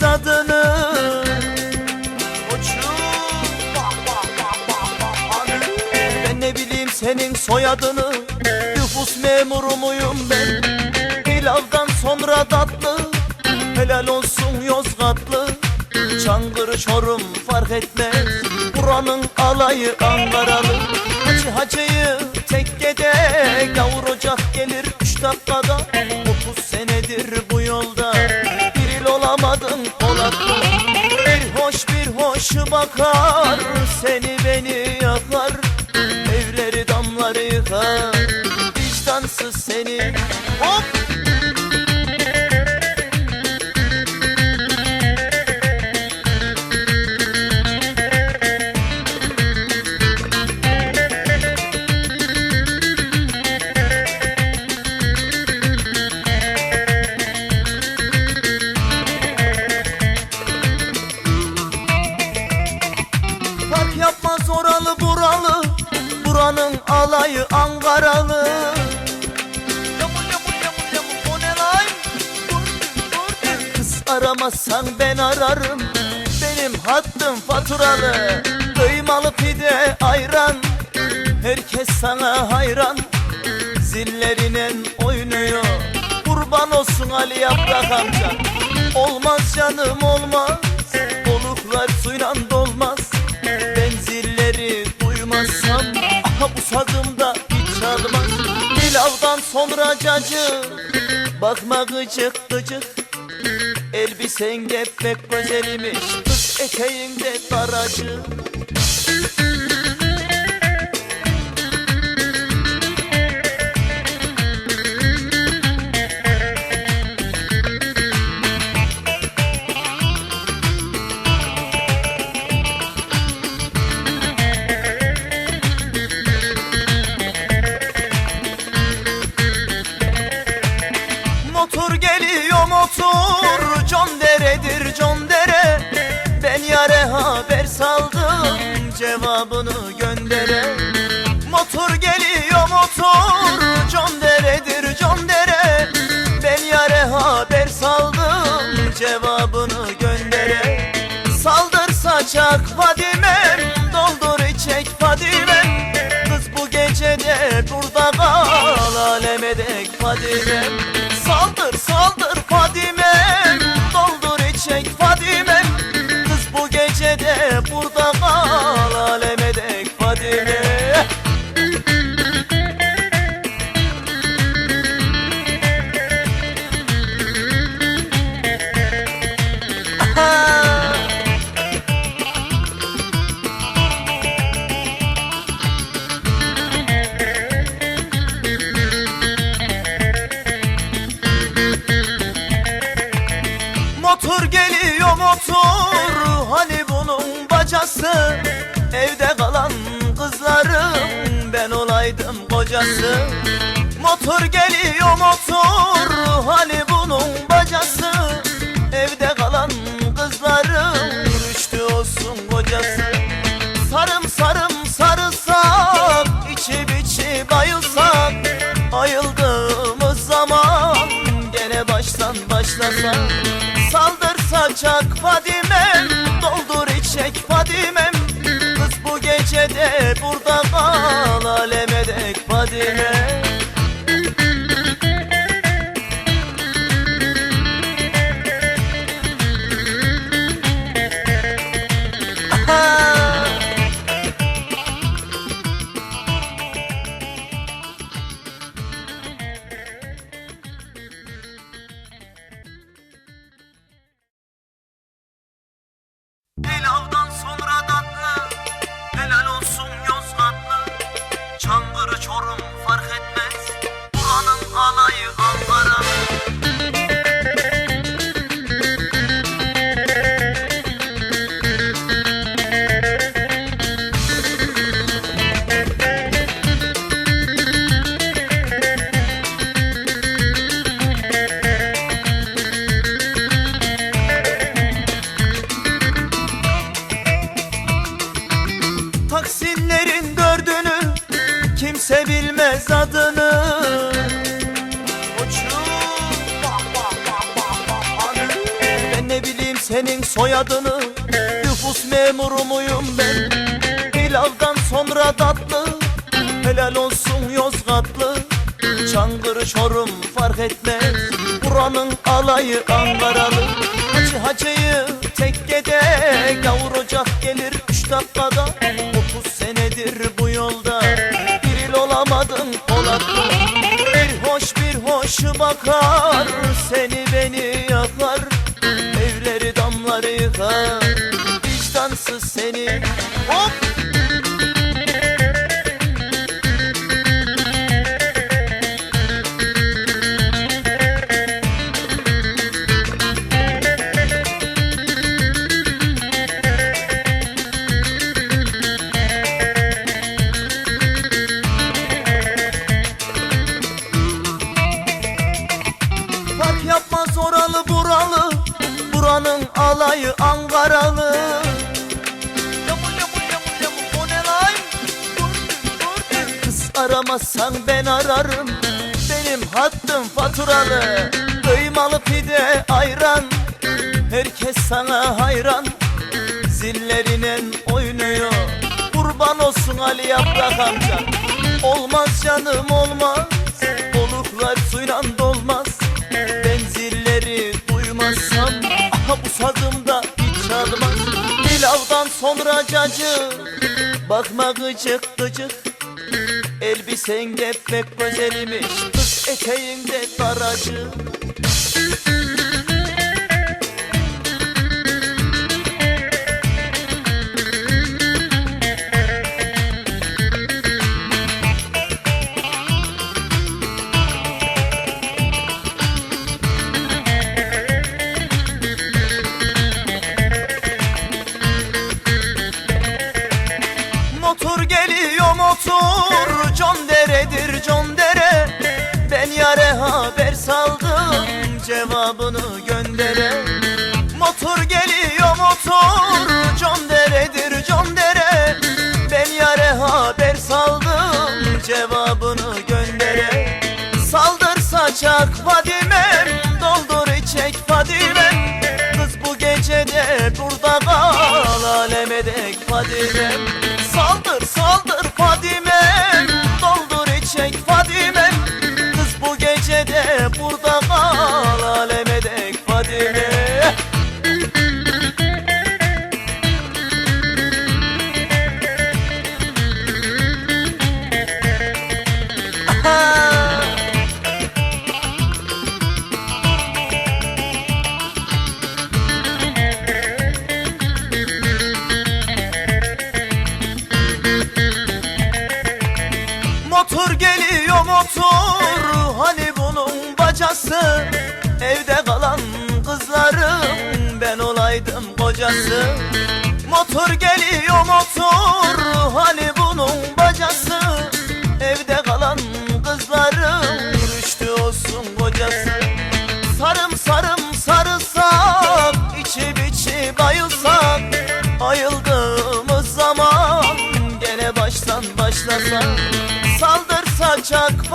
bilmez adını Koçum Ben ne bileyim senin soyadını Nüfus memuru muyum ben? Pilavdan sonra tatlı Helal olsun Yozgatlı. Çankırı Çorum fark etmez Buranın alayı Ankaralı. Hacı hacıyı tekkede Gavur ocak gelir üç dakikada. Otuz senedir bu yolda hoş bakar Seni beni yakar Evleri damları yıkar Vicdansız seni. Hop aramazsan ben ararım. Benim hattım faturalı Kıymalı pide ayran. Herkes sana hayran Zillerinen oynuyor. Kurban olsun Ali Yaprak amca Olmaz canım olmaz. Oluklar suyla dolmaz Ben zilleri duymazsam. Aha bu sazımda hiç çalmaz. Pilavdan sonra cacı Bakma gıcık gıcık Elbisen de pek güzelmiş Kız eteğinde daracık Motor geliyor motor Cevabını göndere. Motor geliyor motor Con deredir con dere. Ben yare haber saldım Cevabını göndere. Saldır saçak Fadimem Doldur içek Fadimem Kız bu gecede burada kal Aleme dek Fadimem Saldır saldır Fadimem Doldur içek Fadimem Ben olaydım kocası. Motor geliyor motor Hani bunun bacası. Evde kalan kızlarım Rüştü olsun kocası. Sarım sarım sarılsak içi biçi bayılsak. Ayıldığımız zaman Gene baştan başlasak. Saldır saçak Fadimem burada kal Aleme dek Fadimem Aha! Senin soyadını Nüfus memuru muyum ben? Pilavdan sonra tatlı Helal olsun Yozgatlı. Çankırı Çorum fark etmez Buranın alayı Ankaralı. Hacı hacıyı tekkede Gavur ocak gelir üç dakikada. Otuz senedir bu yolda Bir il olamadın Polatlı. Bir hoş bir hoş bakar Seni beni Vicdansız seni aramazsan ben ararım. Benim hattım faturalı Kıymalı pide ayran. Herkes sana hayran Zillerine oynuyor. Kurban olsun Ali Yaprak amca Olmaz canım olmaz. Oluklar suyla dolmaz Ben zilleri duymazsam. Aha bu sazımda hiç çalmaz. Pilavdan sonra cacı Bakma gıcık gıcık Elbisen de pek güzelmiş Kız eteğinde daracık Cevabını göndere. Motor geliyor motor Con deredir con dere. Ben yare haber saldım Cevabını göndere. Saldır saçak Fadimem Doldur içek Fadimem Kız bu gecede burada kal Aleme dek Fadimem bacası Evde kalan kızlarım Ben olaydım kocası. Motor geliyor motor Hani bunun bacası. Evde kalan kızlarım Rüştü olsun kocası. Sarım sarım sarılsak içi biçi bayılsak. Ayıldığımız zaman Gene baştan başlasak. Saldır saçak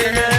Fadimem